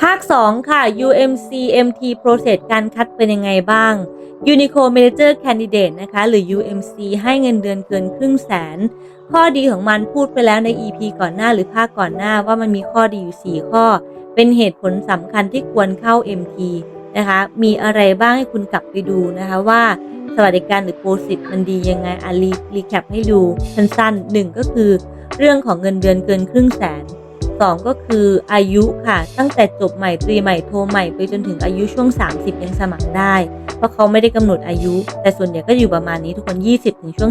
ภาค 2 ค่ะ UMC MT Process การคัดเป็นยังไงบ้าง Unico Manager Candidate นะคะ หรือ UMC ให้เงินเดือนเกินครึ่งแสน ข้อดีของมันพูดไปแล้วใน EP ก่อนหน้าหรือภาคก่อนหน้าว่ามันมีข้อดีอยู่ 4 ข้อ เป็นเหตุผลสำคัญที่ควรเข้า MT นะคะ มีอะไรบ้างให้คุณกลับไปดูนะคะว่าสวัสดิการหรือโปรสิตมันดียังไงอะรีรีแคปให้ดูสั้นๆหนึ่งก็คือ เรื่องของเงินเดือนเกินครึ่งแสน สองก็คืออายุค่ะ ตั้งแต่จบใหม่ตรีใหม่โทใหม่ไปจนถึงอายุช่วง 30 ยังสมัครได้ เพราะเขาไม่ได้กำหนดอายุ แต่ส่วนใหญ่ก็อยู่ประมาณนี้ทุกคน 20 ถึงช่วง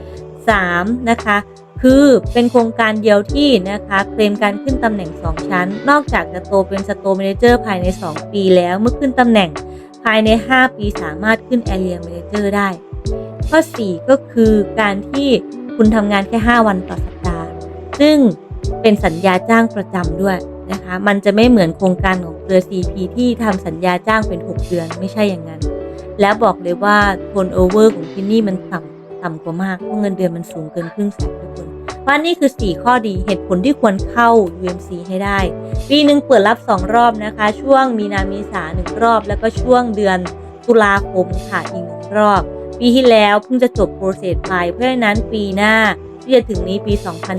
30 3 นะคะคือเป็นโครงการเดียวที่นะคะเคลมการขึ้นตำแหน่ง 2 ชั้น นอกจากจะโตเป็นสโต r ม a นเจอร์ภายใน 2 ปีแล้วเมื่อขึ้นตำแหน่งภายใน 5 ปีสามารถขึ้น Area Manager ได้ ข้อ 4 ก็คือการที่คุณทำงานแค่ 5 วันต่อสัปดาห์ ซึ่ง เป็นสัญญาจ้างประจำด้วยนะคะ มันจะไม่เหมือนโครงการของเครือ CP ที่ทำสัญญาจ้างเป็น 6 เดือนไม่ใช่อย่างนั้น แล้วบอกเลยว่า turnover ของที่นี่มันต่ำต่ำกว่ามากเพราะเงินเดือนมันสูงเกินครึ่งแสนทุกคนเพราะนี่คือ 4 ข้อดีเหตุผลที่ควรเข้า UMC ให้ได้ ปีหนึ่งเปิดรับ 2 รอบนะคะ ช่วงมีนาเมษาหนึ่งรอบ แล้วก็ช่วงเดือนตุลาคมค่ะอีกหนึ่งรอบ ปีที่แล้วเพิ่งจะจบโปรเซสไปเพราะฉะนั้นปีหน้า ที่จะถึงนี้ปี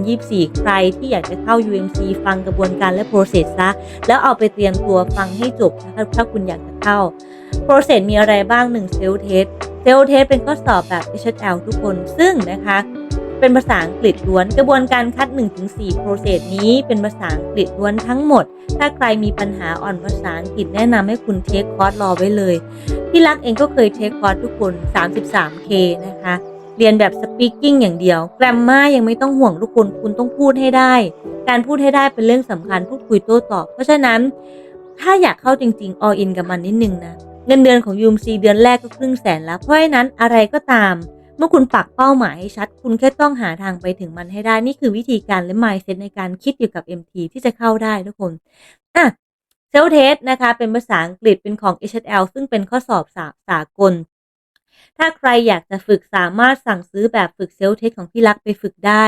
2024 ใครที่อยากจะเข้า UMC ฟังกระบวนการและโปรเซสซะ แล้วเอาไปเตรียมตัวฟังให้จบนะคะถ้าคุณอยากจะเข้าโปรเซสมีอะไรบ้าง1เซลเทสเซลเทสเป็นข้อสอบแบบ HL ทุกคน ซึ่งนะคะเป็นภาษาอังกฤษล้วน กระบวนการคัด 1-4 โปรเซสนี้เป็นภาษาอังกฤษล้วนทั้งหมด ถ้าใครมีปัญหาอ่อนภาษาอังกฤษแนะนำให้คุณเทคคอร์สรอไว้เลย พี่รักเองก็เคยเทคคอร์สทุกคน 33K นะคะ เรียนแบบ speaking อย่างเดียว แกรมมายังไม่ต้องห่วงทุกคนคุณต้องพูดให้ได้ การพูดให้ได้เป็นเรื่องสำคัญพูดคุยโต้ตอบ เพราะฉะนั้น ถ้าอยากเข้าจริงๆ all in กับมันนิดนึงนะเงินเดือนของ UMC เดือนแรกก็ครึ่งแสนแล้ว เพราะฉะนั้นอะไรก็ตาม เมื่อคุณปักเป้าหมายให้ชัด คุณแค่ต้องหาทางไปถึงมันให้ได้ นี่คือวิธีการและ mindset ในการคิดเกี่ยวกับ MT ที่จะเข้าได้ทุกคนอะเซลเทสนะคะ เป็นภาษาอังกฤษเป็นของ HL ซึ่งเป็นข้อสอบสาสากล ถ้าใครอยากจะฝึกสามารถสั่งซื้อแบบฝึกเซลเทสของพี่รักไปฝึกได้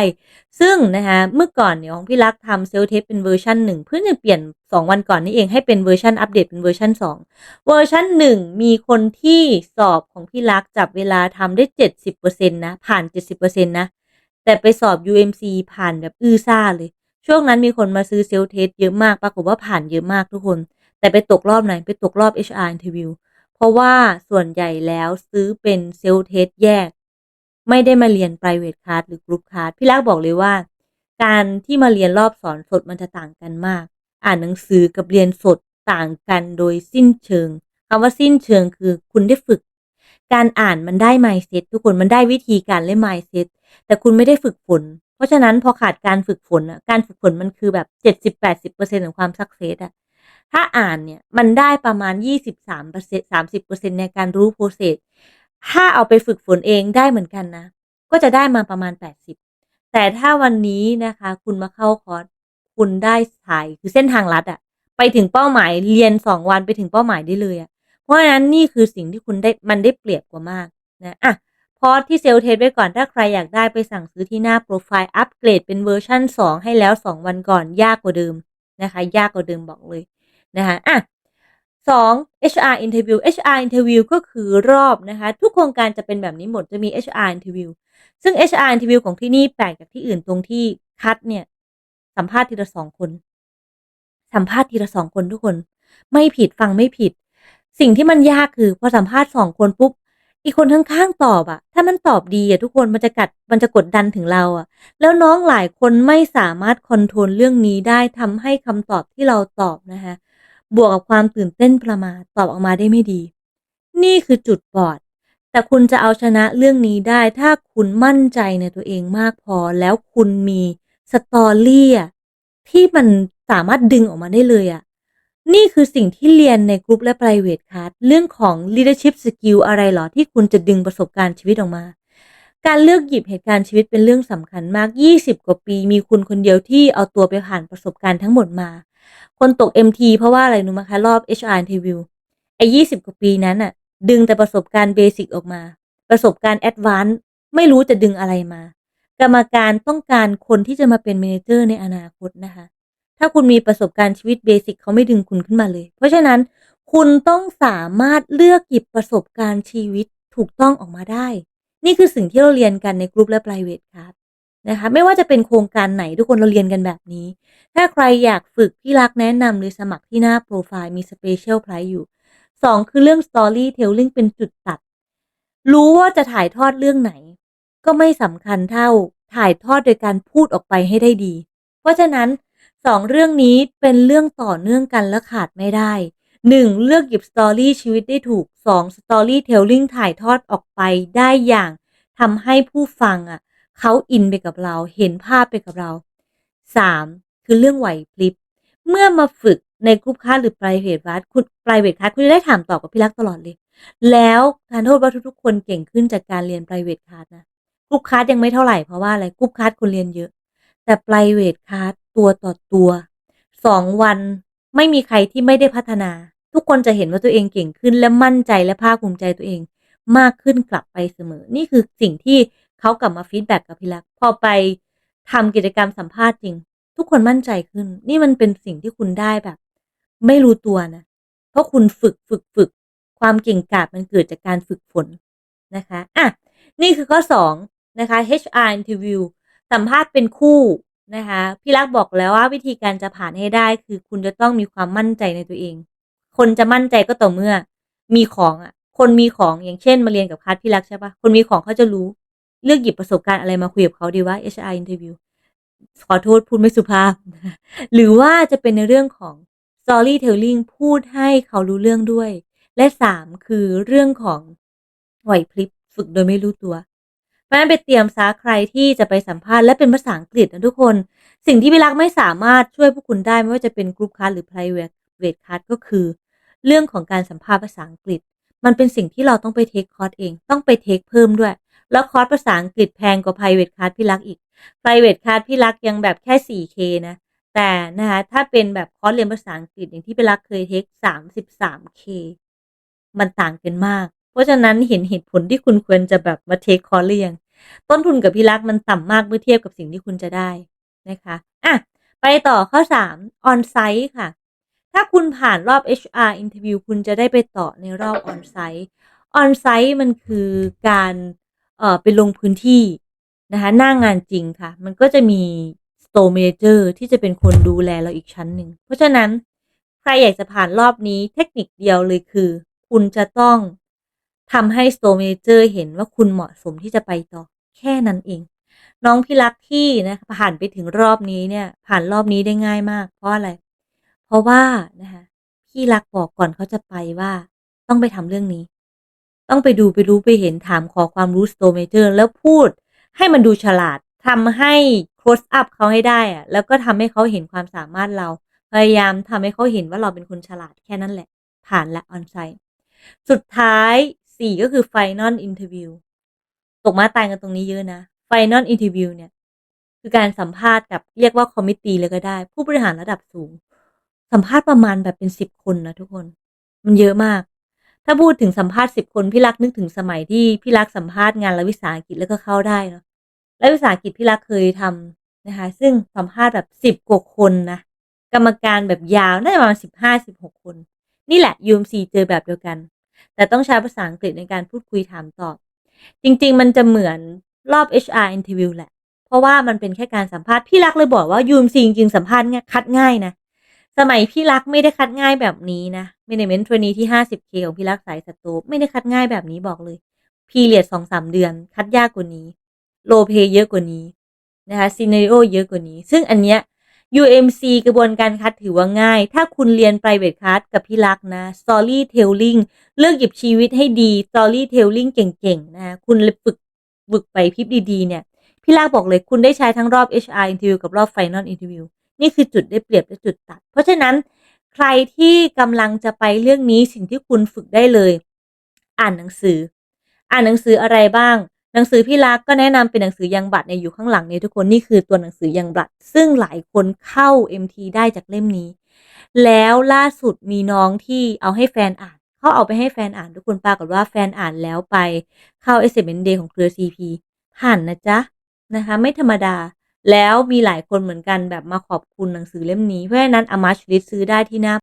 ซึ่งนะคะเมื่อก่อนเนี่ยของพี่รักทำเซลเทสเป็นเวอร์ชันหนึ่งเพื่อจะเปลี่ยน 2 วันก่อนนี้เองให้เป็นเวอร์ชันอัปเดตเป็นเวอร์ชัน2 เวอร์ชัน1 มีคนที่สอบของพี่รักจับเวลาทำได้ 70%นะผ่าน 70%นะแต่ไปสอบ UMC ผ่านแบบอื้อซ่าเลย ช่วงนั้นมีคนมาซื้อเซลเทสเยอะมากปรากฏว่าผ่านเยอะมากทุกคน แต่ไปตกรอบไหนไปตกรอบ HR interview เพราะว่าส่วนใหญ่แล้วซื้อเป็นเซลเทสแยก ไม่ได้มาเรียน private class หรือ group class พี่รักบอกเลยว่า การที่มาเรียนรอบสอนสดมันจะต่างกันมาก อ่านหนังสือกับเรียนสดต่างกันโดยสิ้นเชิงคำว่าสิ้นเชิงคือคุณได้ฝึก การอ่านมันได้ mindset ทุกคนมันได้วิธีการและ mindset แต่คุณไม่ได้ฝึกฝน เพราะฉะนั้นพอขาดการฝึกฝนอะการฝึกฝนมันคือแบบ70-80%ของความสักเซสอะ ถ้าอ่านเนี่ยมันได้ประมาณ 23% 30%ในการรู้โปรเซสถ้าเอาไปฝึกฝนเองได้เหมือนกันนะ ก็จะได้มาประมาณ 80 แต่ถ้าวันนี้นะคะ คุณมาเข้าคอร์สคุณได้สายคือเส้นทางลัดอะไปถึงเป้าหมายเรียน 2 วันไปถึงเป้าหมายได้เลยอะเพราะฉะนั้นนี่คือสิ่งที่คุณได้มันได้เปรียบกว่ามากนะอะพอที่เซลเทสไว้ก่อนถ้าใครอยากได้ไปสั่งซื้อที่หน้าโปรไฟล์อัปเกรดเป็นเวอร์ชัน2 ให้แล้ว 2 วันก่อนยากกว่าเดิมนะคะ ยากกว่าเดิมบอกเลย นะคะอะ2 HR interview HR interview ก็คือรอบนะคะ ทุกโครงการจะเป็นแบบนี้หมดจะมี HR interview ซึ่ง HR interview ของที่นี่แปลกจากที่อื่นตรงที่คัดเนี่ย สัมภาษณ์ทีละสองคน สัมภาษณ์ทีละสองคนทุกคน ไม่ผิดฟังไม่ผิด สิ่งที่มันยากคือพอสัมภาษณ์สองคนปุ๊บอีกคนข้างๆตอบอะถ้ามันตอบดีอะทุกคนมันจะกัดมันจะกดดันถึงเราอะแล้วน้องหลายคนไม่สามารถคอนโทรลเรื่องนี้ได้ทำให้คำตอบที่เราตอบนะคะ บวกกับความตื่นเต้นประมาทตอบออกมาได้ไม่ดี นี่คือจุดบอด แต่คุณจะเอาชนะเรื่องนี้ได้ ถ้าคุณมั่นใจในตัวเองมากพอ แล้วคุณมีสตอรี่ที่มันสามารถดึงออกมาได้เลยอะนี่คือสิ่งที่เรียนในกรุ๊ปและ private class เรื่องของ leadership skill อะไรหรอ ที่คุณจะดึงประสบการณ์ชีวิตออกมา การเลือกหยิบเหตุการณ์ชีวิตเป็นเรื่องสำคัญมาก 20 กว่าปี มีคุณคนเดียวที่เอาตัวไปผ่านประสบการณ์ทั้งหมดมา คนตก MT เพราะว่าอะไรรู้ไหมคะ รอบ HR interview ไอ้20กว่าปีนั้นอะดึงแต่ประสบการณ์เบสิกออกมา ประสบการณ์แอดวานซ์ไม่รู้จะดึงอะไรมา กรรมการต้องการคนที่จะมาเป็นเมนเจอร์ในอนาคตนะคะ ถ้าคุณมีประสบการณ์ชีวิตเบสิกเขาไม่ดึงคุณขึ้นมาเลย เพราะฉะนั้นคุณต้องสามารถเลือกหยิบประสบการณ์ชีวิตถูกต้องออกมาได้ นี่คือสิ่งที่เราเรียนกันในกลุ่มและ private class นะคะไม่ว่าจะเป็นโครงการไหนทุกคนเราเรียนกันแบบนี้ ถ้าใครอยากฝึกพี่รักแนะนำเลยสมัครที่หน้าโปรไฟล์มี Special Price อยู่ 2 คือเรื่อง Storytelling เป็นจุดตัด รู้ว่าจะถ่ายทอดเรื่องไหน ก็ไม่สำคัญเท่าถ่ายทอดโดยการพูดออกไปให้ได้ดี เพราะฉะนั้นสองเรื่องนี้เป็นเรื่องต่อเนื่องกันและขาดไม่ได้ 1. เลือกหยิบสตอรี่ชีวิตได้ถูก 2. Storytelling ถ่ายทอดออกไปได้อย่างทำให้ผู้ฟังอะ เขาอินไปกับเรา เห็นภาพไปกับเรา 3. คือเรื่องไหวพลิบ เมื่อมาฝึกในกรุ๊ปคลาสหรือ private class คุณ private class คุณจะได้ถามตอบกับพี่รักตลอดเลย แล้วทานโทษว่าทุกๆคนเก่งขึ้นจากการเรียน private class นะกรุ๊ปคลาสยังไม่เท่าไหร่เพราะว่าอะไรกรุ๊ปคลาสคนเรียนเยอะ แต่ private class ตัวต่อตัวสองวันไม่มีใครที่ไม่ได้พัฒนา ทุกคนจะเห็นว่าตัวเองเก่งขึ้นและมั่นใจและภาคภูมิใจตัวเอง มากขึ้นกลับไปเสมอ นี่คือสิ่งที่ เขากลับมาฟีดแบ็กกับพี่รัก พอไปทำกิจกรรมสัมภาษณ์จริง ทุกคนมั่นใจขึ้น นี่มันเป็นสิ่งที่คุณได้แบบ ไม่รู้ตัวนะ เพราะคุณฝึกฝึกฝึก ความเก่งกาจมันเกิดจากการฝึกฝนนะคะอะนี่คือข้อสองนะคะ HR interview สัมภาษณ์เป็นคู่นะคะพี่รักบอกแล้วว่าวิธีการจะผ่านให้ได้ คือคุณจะต้องมีความมั่นใจในตัวเอง คนจะมั่นใจก็ต่อเมื่อ มีของอะ คนมีของอย่างเช่นมาเรียนกับคัสพี่รักใช่ปะคนมีของเขาจะรู้ เลือกหยิบประสบการณ์อะไรมาคุยกับเขาดีว่า HR interview ขอโทษพูดไม่สุภาพ หรือว่าจะเป็นในเรื่องของ storytelling พูดให้เขารู้เรื่องด้วย และสามคือเรื่องของไหวพริบฝึกโดยไม่รู้ตัว เพราะฉะนั้นไปเตรียมซาใครที่จะไปสัมภาษณ์และเป็นภาษาอังกฤษนะทุกคน สิ่งที่พี่รักไม่สามารถช่วยพวกคุณได้ไม่ว่าจะเป็นกรุ๊ปคัสหรือ private private class ก็คือ เรื่องของการสัมภาษณ์ภาษาอังกฤษ มันเป็นสิ่งที่เราต้องไปเทคคอร์สเอง ต้องไปเทคเพิ่มด้วย แล้วคอร์สภาษาอังกฤษแพงกว่า private class พี่รักอีก private class พี่รักยังแบบแค่ 4K นะแต่นะคะถ้าเป็นแบบคอร์สเรียนภาษาอังกฤษอย่างที่พี่รักเคยเทค 33K มันต่างกันมาก เพราะฉะนั้นเห็นเหตุผลที่คุณควรจะแบบมาเทคคอร์สหรือยังต้นทุนกับพี่รักมันต่ำมากเมื่อเทียบกับสิ่งที่คุณจะได้นะคะอะไปต่อข้อ3 on site ค่ะ ถ้าคุณผ่านรอบ HR interview คุณจะได้ไปต่อในรอบ on site on site มันคือการ เอ่อไปลงพื้นที่นะคะหน้างานจริงค่ะ มันก็จะมี store manager ที่จะเป็นคนดูแลเราอีกชั้นหนึ่ง เพราะฉะนั้นใครอยากจะผ่านรอบนี้เทคนิคเดียวเลยคือ คุณจะต้องทำให้ store manager เห็นว่าคุณเหมาะสมที่จะไปต่อแค่นั้นเอง น้องพี่รักที่นะผ่านไปถึงรอบนี้เนี่ย ผ่านรอบนี้ได้ง่ายมาก เพราะอะไร เพราะว่านะคะพี่รักบอกก่อนเขาจะไปว่าต้องไปทำเรื่องนี้ ต้องไปดูไปรู้ไปเห็นถามขอความรู้ store manager แล้วพูดให้มันดูฉลาดทำให้ close up เขาให้ได้อะแล้วก็ทำให้เขาเห็นความสามารถเรา พยายามทำให้เขาเห็นว่าเราเป็นคนฉลาดแค่นั้นแหละ ผ่านและ on site สุดท้ายสี่ก็คือ final interview ตกมาตายกันตรงนี้เยอะนะ final interview เนี่ย คือการสัมภาษณ์กับเรียกว่าคอมมิตี้เลยก็ได้ ผู้บริหารระดับสูง สัมภาษณ์ประมาณแบบเป็นสิบคนนะทุกคน มันเยอะมาก ถ้าพูดถึงสัมภาษณ์สิบคนพี่รักนึกถึงสมัยที่พี่รักสัมภาษณ์งานรัฐวิสาหกิจแล้วก็เข้าได้เนาะรัฐวิสาหกิจพี่รักเคยทำนะคะ ซึ่งสัมภาษณ์แบบสิบกว่าคนนะกรรมการแบบยาวน่าจะประมาณสิบห้าสิบหกคน นี่แหละ UMC เจอแบบเดียวกัน แต่ต้องใช้ภาษาอังกฤษในการพูดคุยถามตอบ จริง ๆ มันจะเหมือนรอบ HR interview แหละ เพราะว่ามันเป็นแค่การสัมภาษณ์พี่รักเลยบอกว่า UMC จริงๆสัมภาษณ์ง่ยคัดง่ายนะ สมัยพี่รักไม่ได้คัดง่ายแบบนี้นะ Management Trainee ที่ 50K ของพี่รักสายสตูไม่ได้คัดง่ายแบบนี้บอกเลย พีเรียดสองสามเดือน คัดยากกว่านี้ โลเพเยอะกว่านี้นะคะซีเนาริโอเยอะกว่านี้ ซึ่งอันเนี้ย UMC กระบวนการคัดถือว่าง่าย ถ้าคุณเรียน private class กับพี่รักนะ storytelling เลือกหยิบชีวิตให้ดี storytelling เก่งๆ นะคะคุณฝึกฝึกไปพิบดีๆ เนี่ย พี่รักบอกเลยคุณได้ใช้ทั้งรอบ HR interview กับรอบ final interview นี่คือจุดได้เปรียบและจุดตัด เพราะฉะนั้นใครที่กำลังจะไปเรื่องนี้สิ่งที่คุณฝึกได้เลย อ่านหนังสือ อ่านหนังสืออะไรบ้าง หนังสือพี่รักก็แนะนำเป็นหนังสือยังบัตรในยอยู่ข้างหลังเนี่ยทุกคนนี่คือตัวหนังสือยังบัตรซึ่งหลายคนเข้า MT ได้จากเล่มนี้ แล้วล่าสุดมีน้องที่เอาให้แฟนอ่านเขาเอาไปให้แฟนอ่านทุกคนปรากฏว่าแฟนอ่านแล้วไปเข้า s m n d ของเครือ CP ผ่านนะจ๊ะนะคะ ไม่ธรรมดา แล้วมีหลายคนเหมือนกันแบบมาขอบคุณหนังสือเล่มนี้ เพราะฉะนั้นอามาชลิดซื้อได้ที่หน้า